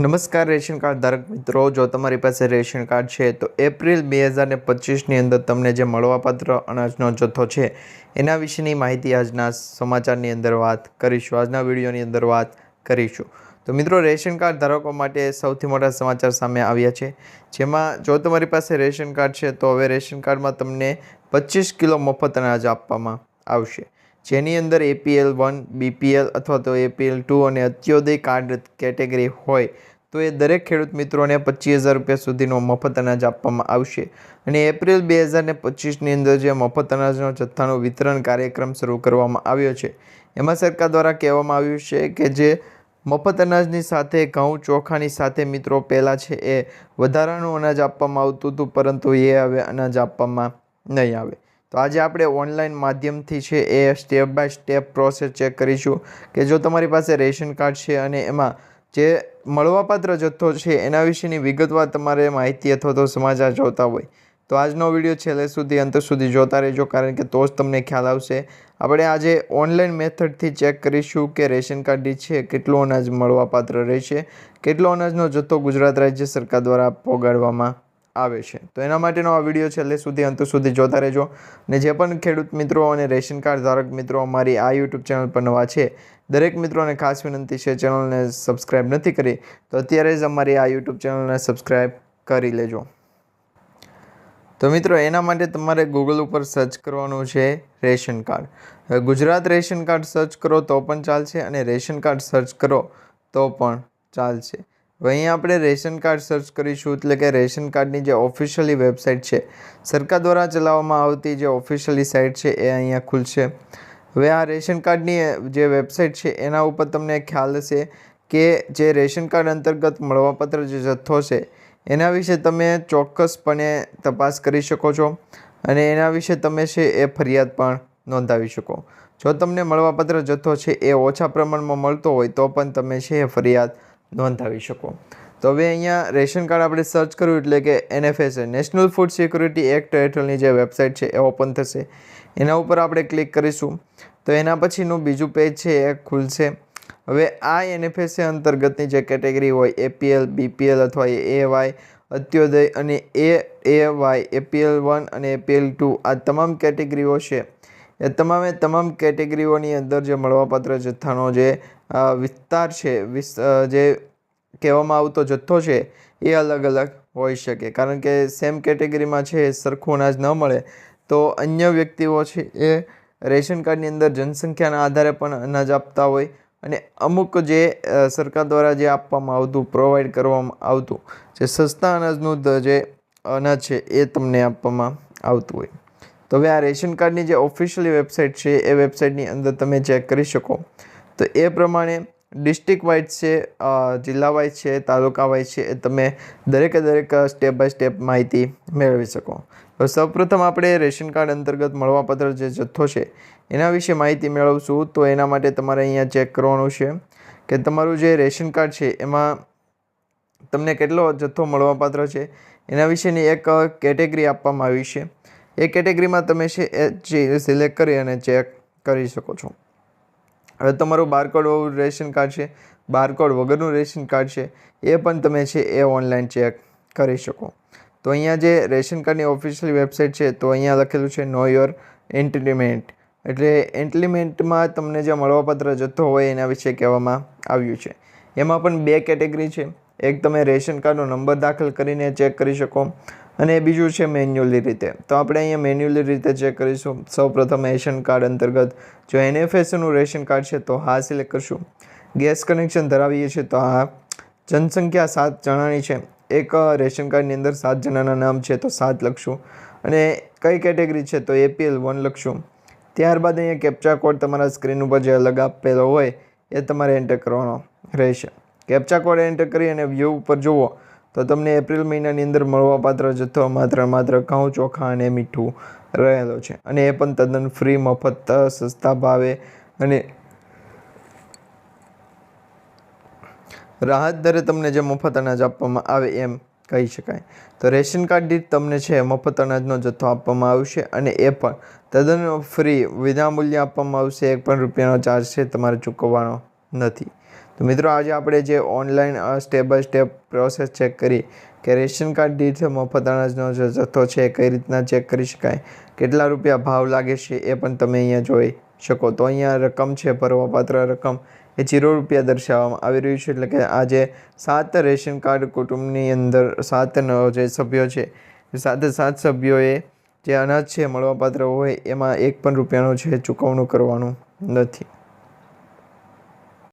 નમસ્કાર, ration card ધારક મિત્રો. જો તમારી પાસે રેશન કાર્ડ છે, તો એપ્રિલ બે હજાર પચીસની અંદર તમને જે મળવાપાત્ર અનાજનો જથ્થો છે, એના વિશેની માહિતી આજના સમાચારની અંદર વાત કરીશું. આજના વિડીયોની અંદર વાત કરીશું. તો મિત્રો, રેશન કાર્ડ ધારકો માટે સૌથી મોટા સમાચાર સામે આવ્યા છે. જેમાં જો તમારી પાસે રેશન કાર્ડ છે, તો હવે રેશન કાર્ડમાં તમને પચીસ કિલો મફત અનાજ આપવામાં આવશે. જેની અંદર એપીએલ વન બીપીએલ અથવા તો એપીએલ ટુ અને અત્યોદય કાર્ડ કેટેગરી હોય, તો એ દરેક ખેડૂત મિત્રોને પચીસ હજાર રૂપિયા સુધીનો મફત અનાજ આપવામાં આવશે. અને એપ્રિલ બે હજાર ને પચીસની અંદર જે મફત અનાજનો જથ્થાનું વિતરણ કાર્યક્રમ શરૂ કરવામાં આવ્યો છે, એમાં સરકાર દ્વારા કહેવામાં આવ્યું છે કે જે મફત અનાજની સાથે, ઘઉં ચોખાની સાથે મિત્રો પહેલાં છે એ વધારાનું અનાજ આપવામાં આવતું હતું, પરંતુ એ હવે અનાજ આપવામાં નહીં આવે. તો આજે આપણે ઓનલાઈન માધ્યમથી છે એ step by step process check કરીશું કે જો તમારી પાસે રેશન કાર્ડ છે અને એમાં જે મળવાપાત્ર જથ્થો છે એના વિશેની વિગતવાર તમારે માહિતી અથવા તો સમાચાર જોતા હોય, તો આજનો વીડિયો છેલ્લે સુધી અંત સુધી જોતા રહેજો કારણ કે તો જ તમને ખ્યાલ આવશે. આપણે આજે ઓનલાઈન મેથડથી ચેક કરીશું કે રેશન કાર્ડ છે કેટલો અનાજ મળવાપાત્ર રહેશે, કેટલો અનાજનો જથ્થો ગુજરાત રાજ્ય સરકાર દ્વારા પોગાડવામાં આવે છે. તો એના માટેનો આ વીડિયો છેલ્લે સુધી અંત સુધી જોતા રહેજો. અને જે પણ ખેડૂત મિત્રો અને રેશન કાર્ડ ધારક મિત્રો અમારી આ યુટ્યુબ ચેનલ પર નવા છે, દરેક મિત્રોને ખાસ વિનંતી છે ચેનલને સબસ્ક્રાઈબ નથી કરી, તો અત્યારે જ અમારી આ યુટ્યુબ ચેનલને સબસ્ક્રાઈબ કરી લેજો. તો મિત્રો, એના માટે તમારે ગૂગલ ઉપર સર્ચ કરવાનું છે ration card. Gujarat ration card search કરો તો પણ ચાલશે અને રેશન કાર્ડ સર્ચ કરો તો પણ ચાલશે. હવે અહીંયા આપણે રેશન કાર્ડ સર્ચ કરીશું એટલે કે રેશન કાર્ડની જે ઓફિશિયલી વેબસાઇટ છે, સરકાર દ્વારા ચલાવવામાં આવતી જે ઓફિશિયલી સાઇટ છે એ અહીંયા ખુલશે. હવે આ રેશન કાર્ડની જે વેબસાઇટ છે એના ઉપર તમને ખ્યાલ હશે કે જે રેશન કાર્ડ અંતર્ગત મળવાપત્ર જે જથ્થો છે, એના વિશે તમે ચોક્કસપણે તપાસ કરી શકો છો અને એના વિશે તમે છે એ ફરિયાદ પણ નોંધાવી શકો. જો તમને મળવાપત્ર જથ્થો છે એ ઓછા પ્રમાણમાં મળતો હોય તો પણ તમે છે એ ફરિયાદ નોંધાવી શકો. તો હવે અહીંયા રેશન કાર્ડ આપણે સર્ચ કર્યું એટલે કે NFSA national food security act હેઠળની જે વેબસાઇટ છે એ ઓપન થશે. એના ઉપર આપણે ક્લિક કરીશું. તો એના પછીનું બીજું પેજ છે એ ખુલશે. હવે આ એનએફએસએ અંતર્ગતની જે કેટેગરી હોય એપીએલ બીપીએલ અથવા એ વાય અત્યોદય અને A A Y APL one અને એપીએલ ટુ આ તમામ કેટેગરીઓ છે. એ તમામે તમામ કેટેગરીઓની અંદર જે મળવાપાત્ર જથ્થાનો જે વિસ્તાર છે જે કહેવામાં આવતો જથ્થો છે, એ અલગ અલગ હોઈ શકે. કારણ કે સેમ કેટેગરીમાં છે, સરખું અનાજ ન મળે, તો અન્ય વ્યક્તિઓ છે, એ રેશન કાર્ડની અંદર જનસંખ્યાના આધારે પણ અનાજ આપતા હોય અને અમુક જે સરકાર દ્વારા જે આપવામાં આવતું પ્રોવાઈડ કરવામાં આવતું, જે સસ્તા અનાજનું જે અનાજ છે, એ તમને આપવામાં આવતું હોય. તો હવે આ રેશન કાર્ડની જે ઓફિશિયલી વેબસાઇટ છે, એ વેબસાઇટની અંદર તમે ચેક કરી શકો. તો એ પ્રમાણે ડિસ્ટ્રિક્ટ વાઇઝ છે જિલ્લા વાઇઝ છે, તાલુકા વાઇઝ છે એ તમે દરેકે દરેક સ્ટેપ બાય સ્ટેપ માહિતી મેળવી શકો. તો સૌપ્રથમ આપણે રેશન કાર્ડ અંતર્ગત મળવાપત્ર જે જથ્થો છે એના વિશે માહિતી મેળવશું. તો એના માટે તમારે અહીંયા ચેક કરવાનું છે કે તમારું જે રેશન કાર્ડ છે એમાં તમને કેટલો જથ્થો મળવાપાત્ર છે એના વિશેની એક કેટેગરી આપવામાં આવી છે. એ કેટેગરીમાં તમે છે એ સિલેક્ટ કરી અને ચેક કરી શકો છો. હવે તમારું બારકોડવાળું રેશન કાર્ડ છે બારકોડ વગરનું રેશન કાર્ડ છે, એ પણ તમે છે એ ઓનલાઈન ચેક કરી શકો. તો અહીંયા જે રેશન કાર્ડની ઓફિશિયલ વેબસાઇટ છે, તો અહીંયા લખેલું છે નો યોર એન્ટ્રીમેન્ટ એટલે એન્ટ્રીમેન્ટમાં તમને જે મળવાપત્ર જથ્થો હોય એના વિશે કહેવામાં આવ્યું છે. એમાં પણ બે કેટેગરી છે. એક તમે રેશન કાર્ડનો નંબર દાખલ કરીને ચેક કરી શકો. અને બીજું છે મેન્યુઅલી રીતે. તો આપણે અહીંયા મેન્યુઅલી રીતે ચેક કરીશું. સૌપ્રથમ રેશન કાર્ડ અંતર્ગત જો એનએફએસનું રેશન કાર્ડ છે, તો હા સિલેક્ટ કરશું. ગેસ કનેક્શન ધરાવીએ છીએ, તો હા. જનસંખ્યા સાત જણાની છે. એક રેશન કાર્ડની અંદર સાત જણાના નામ છે, તો સાત લખશું. અને કઈ કેટેગરી છે, તો એપીએલ વન લખશું. ત્યારબાદ અહીંયા કેપ્ચા કોડ તમારા સ્ક્રીન ઉપર જે અલગ આપેલો હોય, એ તમારે એન્ટર કરવાનો રહેશે. કેપ્ચા કોડ એન્ટર કરી અને વ્યૂ ઉપર જુઓ. તો તમને એપ્રિલ મહિનાની અંદર મળવાપાત્ર જથ્થો માત્ર માત્ર ઘઉં, ચોખા અને મીઠું રહેલો છે. અને એ પણ તદ્દન ફ્રી મફત સસ્તા ભાવે અને રાહત દરે તમને જે મફત અનાજ આપવામાં આવે એમ કહી શકાય. તો રેશન કાર્ડ દીઠ તમને છે મફત અનાજનો જથ્થો આપવામાં આવશે અને એ પણ તદ્દન ફ્રી વિનામૂલ્ય આપવામાં આવશે. એક પણ રૂપિયાનો ચાર્જ છે, તમારે ચૂકવવાનો નથી. તો મિત્રો આજે આપણે જે online step by step process check કરી કે રેશન કાર્ડ દીઠ મફત અનાજનો જે જથ્થો છે, કઈ રીતના ચેક કરી શકાય, કેટલા રૂપિયા ભાવ લાગે છે એ પણ તમે અહીંયા જોઈ શકો. તો અહીંયા રકમ છે ભરવાપાત્ર રકમ, એ જીરો રૂપિયા દર્શાવવામાં આવી રહ્યું છે. એટલે કે આજે સાત રેશન કાર્ડ કુટુંબની અંદર સાત જે સભ્યો છે સાતે સાત સભ્યોએ જે અનાજ છે, મળવાપાત્ર હોય, એમાં એક પણ રૂપિયાનું છે ચૂકવણું કરવાનું નથી.